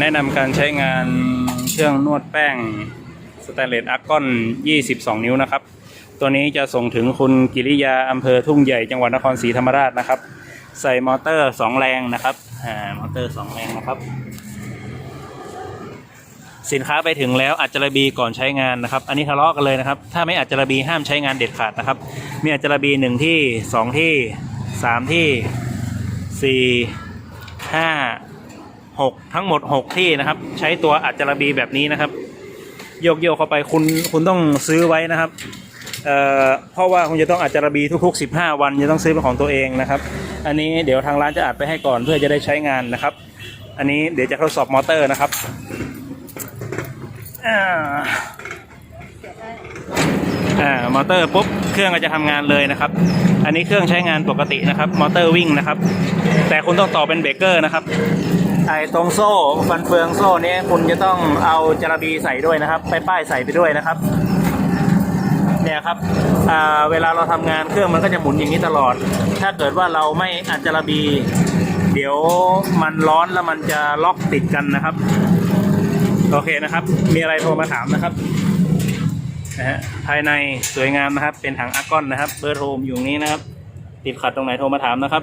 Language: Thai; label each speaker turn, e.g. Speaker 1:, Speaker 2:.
Speaker 1: แนะนำการใช้งานเครื่องนวดแป้งสแตนเลสอาร์กอน 22 นิ้วนะครับ ตัวนี้จะส่งถึงคุณกิริยาอำเภอทุ่งใหญ่จังหวัดนครศรีธรรมราชนะครับ ใส่มอเตอร์ 2 แรงนะครับมอเตอร์ 2 แรงนะครับ สินค้าไปถึงแล้วอัจจระบีก่อนใช้งานนะครับ อันนี้ทะเลาะกันเลยนะครับ ถ้าไม่อัจจระบีห้ามใช้งานเด็ดขาดนะครับ มีอัจจระบีหนึ่งที่สองที่สามที่สี่ห้าหกทั้งหมดหกที่นะครับ ใช้ตัวอัจจระบีแบบนี้นะครับ โยกโยกเข้าไปคุณคุณต้องซื้อไว้นะครับเอ่อเพราะว่าคุณจะต้องอัจจระบีทุกๆ 15 วันจะต้องซื้อเป็นของตัวเองนะครับ อันนี้เดี๋ยวทางร้านจะอัดไปให้ก่อนเพื่อจะได้ใช้งานนะครับ อันนี้เดี๋ยวจะทดสอบมอเตอร์นะครับอ่าอ่ามอเตอร์ปุ๊บเครื่องก็จะทำงานเลยนะครับ อันนี้เครื่องใช้งานปกตินะครับ มอเตอร์วิ่งนะครับ แต่คุณต้องต่อเป็นเบรกเกอร์นะครับ ไอ้ตรงโซ่ฟันเฟืองโซ่นี้คุณจะต้องเอาจระบีใส่ด้วยนะครับ ไปป้ายใส่ไปด้วยนะครับ เนี่ยครับเวลาเราทำงานเครื่องมันก็จะหมุนอย่างนี้ตลอด ถ้าเกิดว่าเราไม่อัดจระบี เดี๋ยวมันร้อนแล้วมันจะล็อกติดกันนะครับ โอเคนะครับ มีอะไรโทรมาถามนะครับนะฮะภายในสวยงามนะครับ เป็นถังอาร์กอนนะครับ เบอร์โทรอยู่นี้นะครับ ติดขัดตรงไหนโทรมาถามนะครับ